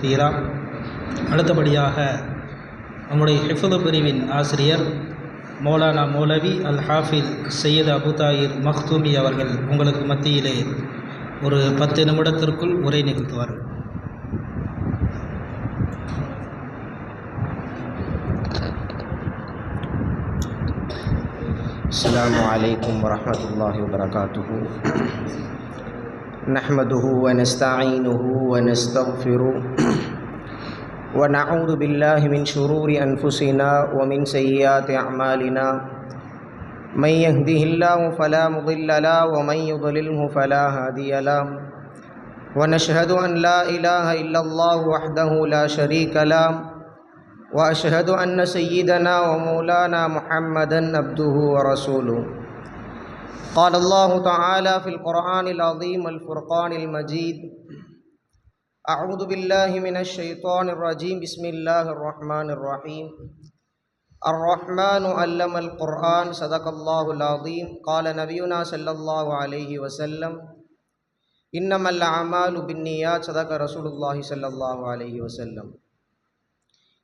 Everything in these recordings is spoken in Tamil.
கத்தீரா அடுத்தபடியாக நம்முடைய ஹிஃபுது பிரிவின் ஆசிரியர் மௌலானா மௌலவி அல் ஹாஃபில் சையத் அபுதாயிர் மக்தூமி அவர்கள் உங்களுக்கு மத்தியிலே ஒரு பத்து நிமிடத்திற்குள் உரை நிகழ்த்துவார்கள் السلام عليكم ورحمة الله وبركاته نحمده ونستعينه ونستغفره. ونعوذ بالله من شرور أنفسنا ومن سيئات أعمالنا. من يهده الله فلا مضل له ومن يضلله فلا هادي له. ونشهد أن لا إله إلا الله وحده لا شريك له. وأشهد أن سيدنا ومولانا محمدا عبده ورسوله. قال الله تعالى في القران العظيم الفرقان المجيد اعوذ بالله من الشيطان الرجيم بسم الله الرحمن الرحيم الرحمن علم القران صدق الله العظيم قال نبينا صلى الله عليه وسلم انما الاعمال بالنيات صدق رسول الله صلى الله عليه وسلم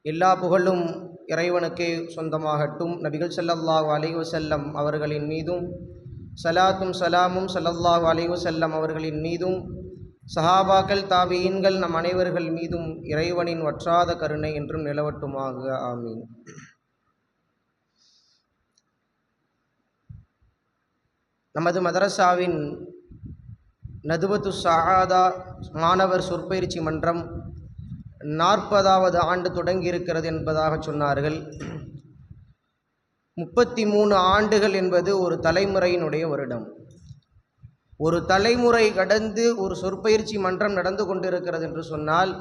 எல்லா புகழும் இறைவனுக்கே சொந்தமாகட்டும் நபிகள் ஸல்லல்லாஹு அலைஹி வஸல்லம் அவர்களின் மீதும் சலாத்தும் சலாமும் சல்லல்லாஹ் அலைஹி செல்லம் அவர்களின் மீதும் சஹாபாக்கள் தாபியீன்கள் நம் அனைவர்கள் மீதும் இறைவனின் வற்றாத கருணை என்றும் நிலவட்டுமாக. ஆமீன். நமது மதரசாவின் நதுபத்து சஹாதா மாணவர் சொற்பயிற்சி மன்றம் நாற்பதாவது ஆண்டு தொடங்கியிருக்கிறது என்பதாக சொன்னார்கள். முப்பத்தி மூணு ஆண்டுகள் என்பது ஒரு தலைமுறையினுடைய வருடம். ஒரு தலைமுறை கடந்து ஒரு சொற்பயிற்சி மன்றம் நடந்து கொண்டிருக்கிறது என்று சொன்னால்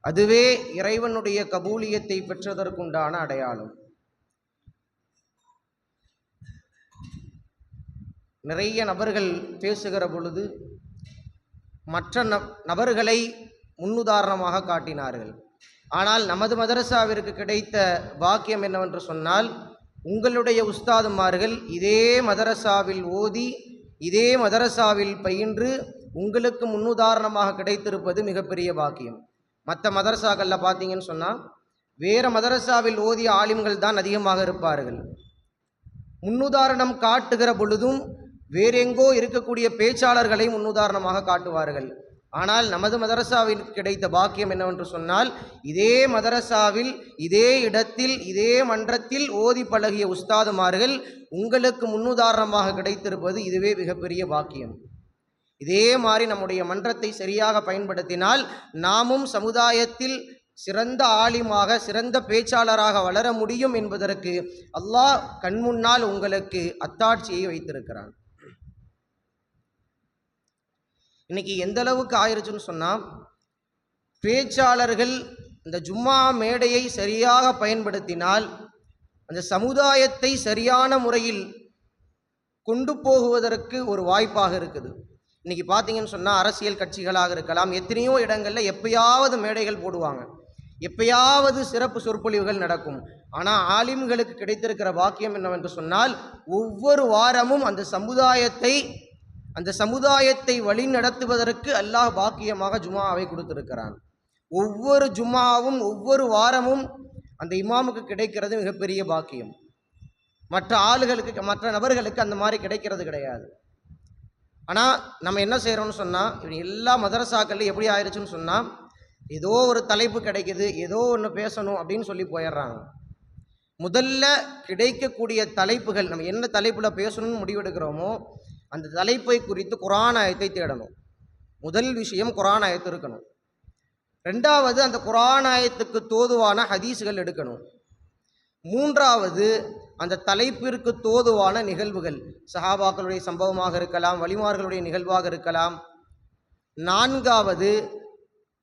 அதுவே இறைவனுடைய கபூலியத்தை பெற்றதற்குண்டான அடையாளம். நிறைய நபர்கள் பேசுகிற பொழுது மற்ற நபர்களை முன்னுதாரணமாக காட்டினார்கள். ஆனால் நமது மதரசாவிற்கு கிடைத்த வாக்கியம் என்னவென்று சொன்னால் உங்களுடைய உஸ்தாதுமார்கள் இதே மதரசாவில் ஓதி இதே மதரசாவில் பயின்று உங்களுக்கு முன்னுதாரணமாக கிடைத்திருப்பது மிகப்பெரிய பாக்கியம் மற்ற மதரசாக்களில் பார்த்தீங்கன்னு சொன்னால் வேறு மதரசாவில் ஓதிய ஆலிம்கள் தான் அதிகமாக இருப்பார்கள். முன்னுதாரணம் காட்டுகிற பொழுதும் வேறெங்கோ இருக்கக்கூடிய பேச்சாளர்களை முன்னுதாரணமாக காட்டுவார்கள். ஆனால் நமது மதரசாவில் கிடைத்த பாக்கியம் என்னவென்று சொன்னால் இதே மதரசாவில் இதே இடத்தில் இதே மன்றத்தில் ஓதி பழகிய உஸ்தாதுமார்கள் உங்களுக்கு முன்னுதாரணமாக கிடைத்திருப்பது இதுவே மிகப்பெரிய பாக்கியம். இதே மாதிரி நம்முடைய மன்றத்தை சரியாக பயன்படுத்தினால் நாமும் சமுதாயத்தில் சிறந்த ஆலிமாக சிறந்த பேச்சாளராக வளர முடியும் என்பதற்கு அல்லாஹ் கண்முன்னால் உங்களுக்கு அத்தாட்சியை வைத்திருக்கிறான். இன்றைக்கி எந்த அளவுக்கு ஆயிருச்சுன்னு சொன்னால் பேச்சாளர்கள் இந்த ஜும்மா மேடையை சரியாக பயன்படுத்தினால் அந்த சமுதாயத்தை சரியான முறையில் கொண்டு போகுவதற்கு ஒரு வாய்ப்பாக இருக்குது. இன்றைக்கி பார்த்தீங்கன்னு சொன்னால் அரசியல் கட்சிகளாக இருக்கலாம் எத்தனையோ இடங்களில் எப்பயாவது மேடைகள் போடுவாங்க. எப்பயாவது சிறப்பு சொற்பொழிவுகள் நடக்கும். ஆனால் ஆலிம்களுக்கு கிடைத்திருக்கிற வாக்கியம் என்னவென்று சொன்னால் ஒவ்வொரு வாரமும் அந்த சமுதாயத்தை அந்த சமுதாயத்தை வழி நடத்துவதற்கு அல்லாஹ் பாக்கியமாக ஜுமாவை கொடுத்திருக்கிறான். ஒவ்வொரு ஜுமாவும் ஒவ்வொரு வாரமும் அந்த இமாமுக்கு கிடைக்கிறது மிகப்பெரிய பாக்கியம். மற்ற ஆளுகளுக்கு மற்ற நபர்களுக்கு அந்த மாதிரி கிடைக்கிறது கிடையாது. ஆனால் நம்ம என்ன செய்கிறோம்னு சொன்னால் எல்லா மதரசாக்கள்லையும் எப்படி ஆயிடுச்சுன்னு சொன்னால் ஏதோ ஒரு தலைப்பு கிடைக்கிது ஏதோ ஒன்று பேசணும் அப்படின்னு சொல்லி போயிடுறாங்க. முதல்ல கிடைக்கக்கூடிய தலைப்புகள் நம்ம என்ன தலைப்பில் பேசணும்னு முடிவெடுக்கிறோமோ அந்த தலைப்பை குறித்து குரான் ஆயத்தை தேடணும். முதல் விஷயம் குரான் ஆயத்து இருக்கணும். ரெண்டாவது அந்த குரான் ஆயத்துக்கு தோதுவான ஹதீஸுகள் எடுக்கணும். மூன்றாவது அந்த தலைப்பிற்கு தோதுவான நிகழ்வுகள் சஹாபாக்களுடைய சம்பவமாக இருக்கலாம் வழிமார்களுடைய நிகழ்வாக இருக்கலாம். நான்காவது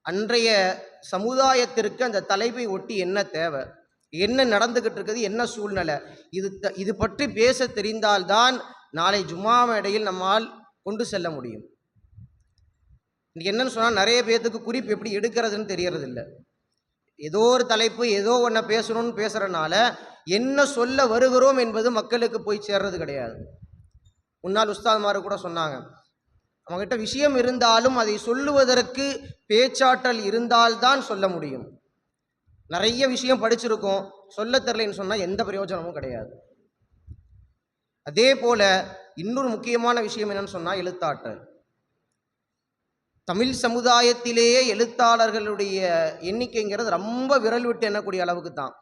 அன்றைய சமுதாயத்திற்கு அந்த தலைப்பை ஒட்டி என்ன தேவை? என்ன நடந்துக்கிட்டு இருக்குது? என்ன சூழ்நிலை? இது த- இது பற்றி பேச தெரிந்தால்தான் நாளை ஜும்மா மேடையில் நம்மால் கொண்டு செல்ல முடியும். இன்றைக்கி என்னன்னு சொன்னால் நிறைய பேர்த்துக்கு குறிப்பு எப்படி எடுக்கிறதுன்னு தெரியறதில்ல. ஏதோ ஒரு தலைப்பு ஏதோ ஒன்றை பேசணும்னு பேசுகிறனால என்ன சொல்ல வருகிறோம் என்பது மக்களுக்கு போய் சேர்றது கிடையாது. முன்னாள் உஸ்தாதுமாரு கூட சொன்னாங்க அவங்ககிட்ட விஷயம் இருந்தாலும் அதை சொல்லுவதற்கு பேச்சாற்றல் இருந்தால்தான் சொல்ல முடியும். நிறைய விஷயம் படிச்சிருக்கோம். சொல்ல தெரிலன்னு சொன்னால் எந்த பிரயோஜனமும் கிடையாது. அதே போல இன்னொரு முக்கியமான விஷயம் என்னன்னு சொன்னால் எழுத்தாற்றல். தமிழ் சமுதாயத்திலேயே எழுத்தாளர்களுடைய எண்ணிக்கைங்கிறது ரொம்ப விரல் விட்டு எண்ணக்கூடிய அளவுக்கு தான்.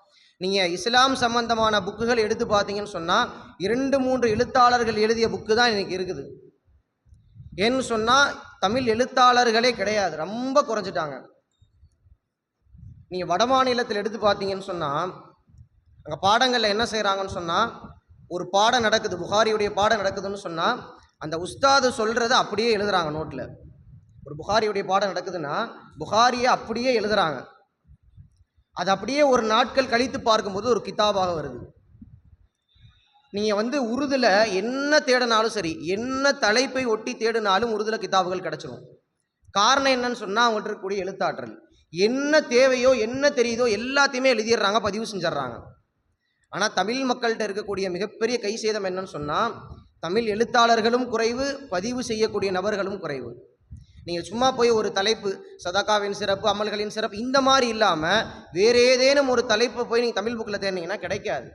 நீங்கள் இஸ்லாம் சம்பந்தமான புக்குகள் எடுத்து பார்த்தீங்கன்னு சொன்னால் இரண்டு மூன்று எழுத்தாளர்கள் எழுதிய புக்கு தான் எனக்கு இருக்குது. ஏன்னு சொன்னால் தமிழ் எழுத்தாளர்களே கிடையாது. ரொம்ப குறைஞ்சிட்டாங்க. நீங்கள் வட மாநிலத்தில் எடுத்து பார்த்தீங்கன்னு சொன்னால் அங்கே பாடங்களில் என்ன செய்கிறாங்கன்னு சொன்னால் ஒரு பாடம் நடக்குது புகாரியுடைய பாடம் நடக்குதுன்னு சொன்னால் அந்த உஸ்தாது சொல்கிறத அப்படியே எழுதுறாங்க நோட்டில் ஒரு புகாரியுடைய பாடம் நடக்குதுன்னா புகாரியை அப்படியே எழுதுறாங்க. அது அப்படியே ஒரு நாட்கள் கழித்து பார்க்கும்போது ஒரு கிதாபாக வருது. நீங்கள் வந்து உருதுல என்ன தேடினாலும் சரி என்ன தலைப்பை ஒட்டி தேடினாலும் உருதுல கிதாபுகள் கிடச்சிரும். காரணம் என்னன்னு சொன்னால் அவங்கள்ட்ட இருக்கக்கூடிய எழுத்தாற்றல். என்ன தேவையோ என்ன தெரியுதோ எல்லாத்தையுமே எழுதிடுறாங்க பதிவு செஞ்சிடுறாங்க. ஆனால் தமிழ் மக்கள்கிட்ட இருக்கக்கூடிய மிகப்பெரிய கை சேதம் என்னன்னு சொன்னால் தமிழ் எழுத்தாளர்களும் குறைவு பதிவு செய்யக்கூடிய நபர்களும் குறைவு. நீங்கள் சும்மா போய் ஒரு தலைப்பு சதகாவின் சிறப்பு அமல்களின் சிறப்பு இந்த மாதிரி இல்லாமல் வேறு ஏதேனும் ஒரு தலைப்பை போய் நீங்கள் தமிழ் புக்கில் தேடினீங்கன்னா கிடைக்காது.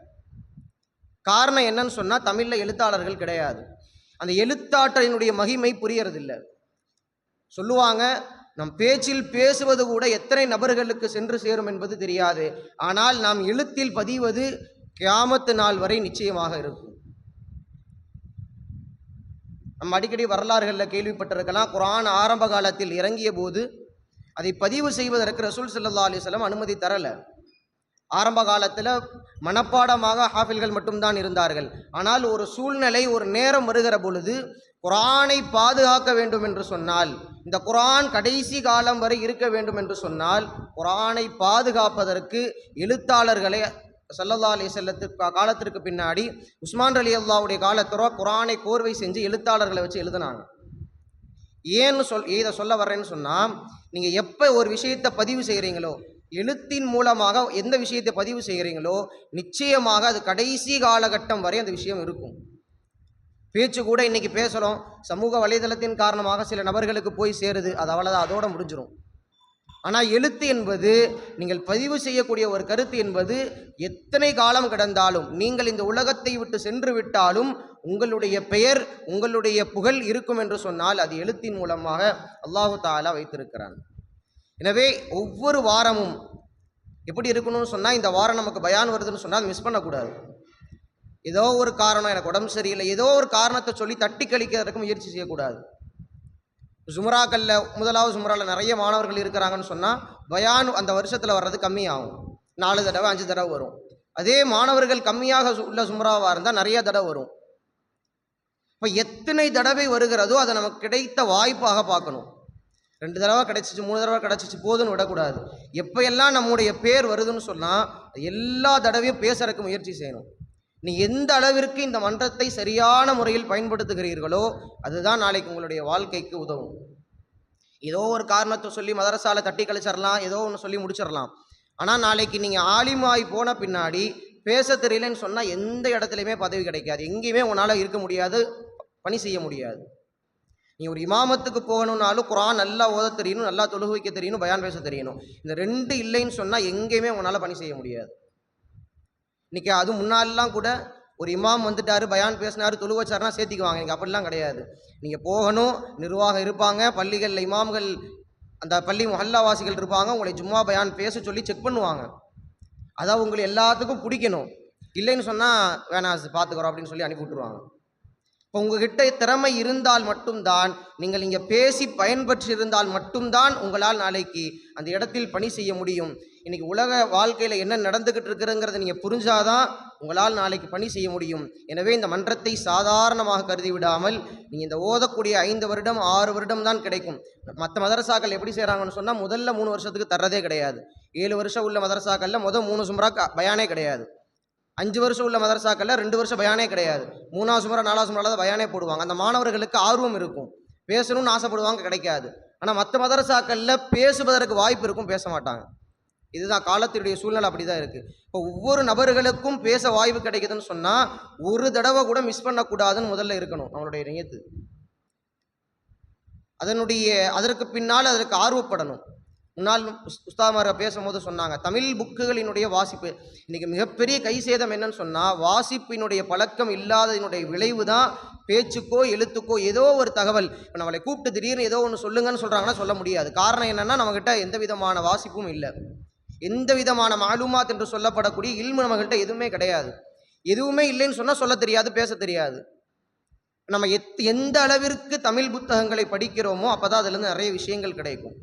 காரணம் என்னன்னு சொன்னால் தமிழில் எழுத்தாளர்கள் கிடையாது. அந்த எழுத்தாற்றலினுடைய மகிமை புரியறதில்லை. சொல்லுவாங்க நம் பேச்சில் பேசுவது கூட எத்தனை நபர்களுக்கு சென்று சேரும் என்பது தெரியாது. ஆனால் நாம் எழுத்தில் பதிவது கியாமத்து நாள் வரை நிச்சயமாக இருக்கும். நம்ம அடிக்கடி வரலாறுகளில் கேள்விப்பட்டிருக்கலாம். குரான் ஆரம்ப காலத்தில் இறங்கிய போது அதை பதிவு செய்வதற்கு ரசூல் சல்லா அலைஹி அனுமதி தரலை. ஆரம்ப காலத்தில் மனப்பாடமாக ஹாஃபில்கள் மட்டும்தான் இருந்தார்கள். ஆனால் ஒரு சூழ்நிலை ஒரு நேரம் வருகிற பொழுது குரானை பாதுகாக்க வேண்டும் என்று சொன்னால் இந்த குரான் கடைசி காலம் வரை இருக்க வேண்டும் என்று சொன்னால் குரானை பாதுகாப்பதற்கு எழுத்தாளர்களை சல்லல்லா அலி செல்லத்துக்கு காலத்திற்கு பின்னாடி உஸ்மான் அலி அல்லாவுடைய காலத்தோட குரானை கோர்வை செஞ்சு எழுத்தாளர்களை வச்சு எழுதுனாங்க. ஏன்னு சொல் இதை சொல்ல வர்றேன்னு சொன்னால் நீங்கள் எப்போ ஒரு விஷயத்தை பதிவு செய்கிறீங்களோ எழுத்தின் மூலமாக எந்த விஷயத்தை பதிவு செய்கிறீங்களோ நிச்சயமாக அது கடைசி காலகட்டம் வரை அந்த விஷயம் இருக்கும். பேச்சு கூட இன்றைக்கி பேசுகிறோம் சமூக வலைதளத்தின் காரணமாக சில நபர்களுக்கு போய் சேருது அது அவ்வளோதான் அதோட முடிஞ்சிடும் ஆனால் எழுத்து என்பது நீங்கள் பதிவு செய்யக்கூடிய ஒரு கருத்து என்பது எத்தனை காலம் கடந்தாலும் நீங்கள் இந்த உலகத்தை விட்டு சென்று விட்டாலும் உங்களுடைய பெயர் உங்களுடைய புகழ் இருக்கும் என்று சொன்னால் அது எழுத்தின் மூலமாக அல்லாஹு தாலா வைத்திருக்கிறான். எனவே ஒவ்வொரு வாரமும் எப்படி இருக்கணும்னு சொன்னால் இந்த வாரம் நமக்கு பயான் வருதுன்னு சொன்னால் மிஸ் பண்ணக்கூடாது. ஏதோ ஒரு காரணம் எனக்கு உடம்பு சரியில்லை ஏதோ ஒரு காரணத்தை சொல்லி தட்டி கழிக்கிறதுக்கு முயற்சி செய்யக்கூடாது. ஜுமராக்களில் முதலாவது ஜுமராவில் நிறைய மாணவர்கள் இருக்கிறாங்கன்னு சொன்னால் பயான் அந்த வருஷத்தில் வர்றது கம்மியாகும். நாலு தடவை அஞ்சு தடவை வரும். அதே மாணவர்கள் கம்மியாக சு- உள்ள சுமராவாக இருந்தால் நிறைய தடவை வரும். இப்போ எத்தனை தடவை வருகிறதோ அதை நமக்கு கிடைத்த வாய்ப்பாக பார்க்கணும். ரெண்டு தடவை கிடைச்சிச்சு மூணு தடவை கிடைச்சிச்சு போதுன்னு விடக்கூடாது. எப்போயெல்லாம் நம்முடைய பேர் வருதுன்னு சொன்னால் எல்லா தடவையும் பேசுறதுக்கு முயற்சி செய்யணும். நீ எந்த அளவிற்கு இந்த மன்றத்தை சரியான முறையில் பயன்படுத்துகிறீர்களோ அதுதான் நாளைக்கு உங்களுடைய வாழ்க்கைக்கு உதவும். ஏதோ ஒரு காரணத்தை சொல்லி மதரசால தட்டி கழிச்சிடலாம் ஏதோ ஒன்று சொல்லி முடிச்சிடலாம் ஆனால் நாளைக்கு நீங்கள் ஆலிமாய் போன பின்னாடி பேச தெரியலன்னு சொன்னால் எந்த இடத்துலையுமே பதவி கிடைக்காது. எங்கேயுமே உன்னால் இருக்க முடியாது பணி செய்ய முடியாது. நீ ஒரு இமாமத்துக்கு போகணும்னாலும் குரான் நல்லா ஓத தெரியணும் நல்லா தொழுகு வைக்க தெரியணும் பயான் பேச தெரியணும். இந்த ரெண்டு இல்லைன்னு சொன்னால் எங்கேயுமே உன்னால் பணி செய்ய முடியாது. இன்னைக்கு அது முன்னாடிலாம் கூட ஒரு இமாம் வந்துட்டாரு பயான் பேசினாரு தொழு வச்சாருன்னா சேர்த்திக்குவாங்க. நீங்கள் அப்படிலாம் கிடையாது. நீங்கள் போகணும் நிர்வாகம் இருப்பாங்க பள்ளிகளில் இமாம்கள் அந்த பள்ளி மஹல்லாவாசிகள் இருப்பாங்க உங்களை ஜும்மா பயான் பேச சொல்லி செக் பண்ணுவாங்க. அதான் உங்களை எல்லாத்துக்கும் பிடிக்கணும். இல்லைன்னு சொன்னால் வேணாம் பார்த்துக்குறோம் அப்படின்னு சொல்லி அனுப்பி விட்டுருவாங்க. இப்போ உங்ககிட்ட திறமை இருந்தால் மட்டும்தான் நீங்கள் இங்கே பேசி பயன்பெற்றிருந்தால் மட்டும்தான் உங்களால் நாளைக்கு அந்த இடத்தில் பணி செய்ய முடியும். இன்றைக்கி உலக வாழ்க்கையில் என்ன நடந்துக்கிட்டு இருக்குதுங்கிறத நீங்கள் புரிஞ்சாதான் உங்களால் நாளைக்கு பணி செய்ய முடியும். எனவே இந்த மன்றத்தை சாதாரணமாக கருதி விடாமல் நீங்கள் இந்த ஓதக்கூடிய ஐந்து வருடம் ஆறு வருடம் தான் கிடைக்கும். மற்ற மதரசாக்கள் எப்படி செய்கிறாங்கன்னு சொன்னால் முதல்ல மூணு வருஷத்துக்கு தர்றதே கிடையாது. ஏழு வருஷம் உள்ள மதரசாக்களில் முதல் மூணு சுமரா பயானே கிடையாது. அஞ்சு வருஷம் உள்ள மதரசாக்களில் ரெண்டு வருஷம் பயானே கிடையாது. மூணாவது முறை நாலாவது முறையில் தான் பயானே போடுவாங்க. அந்த மாணவர்களுக்கு ஆர்வம் இருக்கும். பேசணும்னு ஆசைப்படுவாங்க கிடைக்காது. ஆனால் மற்ற மதரசாக்களில் பேசுவதற்கு வாய்ப்பு இருக்கும் பேச மாட்டாங்க. இதுதான் காலத்தினுடைய சூழ்நிலை அப்படி தான் இருக்குது இப்போ ஒவ்வொரு நபர்களுக்கும் பேச வாய்ப்பு கிடைக்குதுன்னு சொன்னால் ஒரு தடவை கூட மிஸ் பண்ணக்கூடாதுன்னு முதல்ல இருக்கணும் நம்மளுடைய நியத்து அதனுடைய அதற்கு பின்னால் அதற்கு ஆர்வப்படணும். முன்னாள் உஸ்தாமரை பேசும்போது சொன்னாங்க தமிழ் புக்குகளினுடைய வாசிப்பு. இன்றைக்கி மிகப்பெரிய கை சேதம் என்னன்னு சொன்னால் வாசிப்பினுடைய பழக்கம் இல்லாததினுடைய விளைவு தான் பேச்சுக்கோ எழுத்துக்கோ ஏதோ ஒரு தகவல். இப்போ நம்மளை கூப்பிட்டு திடீர்னு ஏதோ ஒன்று சொல்லுங்கன்னு சொல்கிறாங்கன்னா சொல்ல முடியாது. காரணம் என்னென்னா நம்மக்கிட்ட எந்த விதமான வாசிப்பும் இல்லை. எந்த விதமான மாலுமாத் என்று சொல்லப்படக்கூடிய இல்மு நம்மகிட்ட எதுவுமே கிடையாது. எதுவுமே இல்லைன்னு சொன்னால் சொல்ல தெரியாது பேச தெரியாது. நம்ம எத் எந்த அளவிற்கு தமிழ் புத்தகங்களை படிக்கிறோமோ அப்போ தான் அதுலேருந்து நிறைய விஷயங்கள் கிடைக்கும்.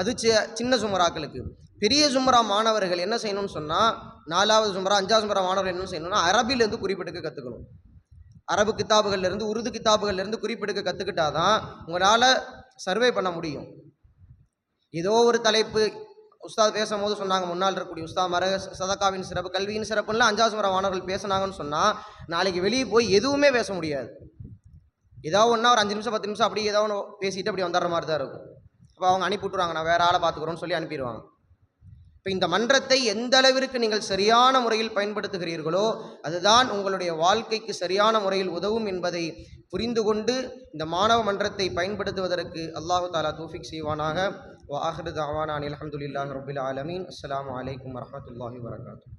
அது சின்ன சுமராக்களுக்கு. பெரிய சுமரா மாணவர்கள் என்ன செய்யணும்னு சொன்னால் நாலாவது சுமரா அஞ்சாவது சுமரா மாணவர்கள் என்ன செய்யணும்னா அரபிலேருந்து குறிப்பெடுக்க கற்றுக்கணும் அரபு கித்தாபுகள்லேருந்து உருது கித்தாபுகள்லேருந்து குறிப்பெடுக்க கற்றுக்கிட்டா தான் உங்களால் சர்வே பண்ண முடியும். ஏதோ ஒரு தலைப்பு உஸ்தாத் பேசும்போது சொன்னாங்க முன்னால் இருக்கக்கூடிய உஸ்தா மர சதக்காவின் சிறப்பு கல்வியின் சிறப்புலாம் அஞ்சாவது சுமரா மாணவர்கள் பேசுனாங்கன்னு சொன்னால் நாளைக்கு வெளியே போய் எதுவுமே பேச முடியாது. ஏதாவது ஒன்றா ஒரு அஞ்சு நிமிஷம் பத்து நிமிஷம் அப்படியே ஏதோ ஒன்று பேசிட்டு அப்படி வந்துடுற மாதிரி தான் இருக்கும். அப்போ அவங்க அனுப்பி விட்ருவாங்க நான் வேறு ஆளை பார்த்துக்குறோன்னு சொல்லி அனுப்பிடுவாங்க. இப்போ இந்த மன்றத்தை எந்த அளவிற்கு நீங்கள் சரியான முறையில் பயன்படுத்துகிறீர்களோ அதுதான் உங்களுடைய வாழ்க்கைக்கு சரியான முறையில் உதவும் என்பதை புரிந்து கொண்டு இந்த மாணவ மன்றத்தை பயன்படுத்துவதற்கு அல்லாஹு தாலா தூஃபிக் செய்வானாக. வாஹிரு தாவானான் அலமதுல்லாஹ் ரபுல் ஆலமீன். அஸ்லாம் வலைக்கம் வரமத்துல்லாஹி வரகாத்து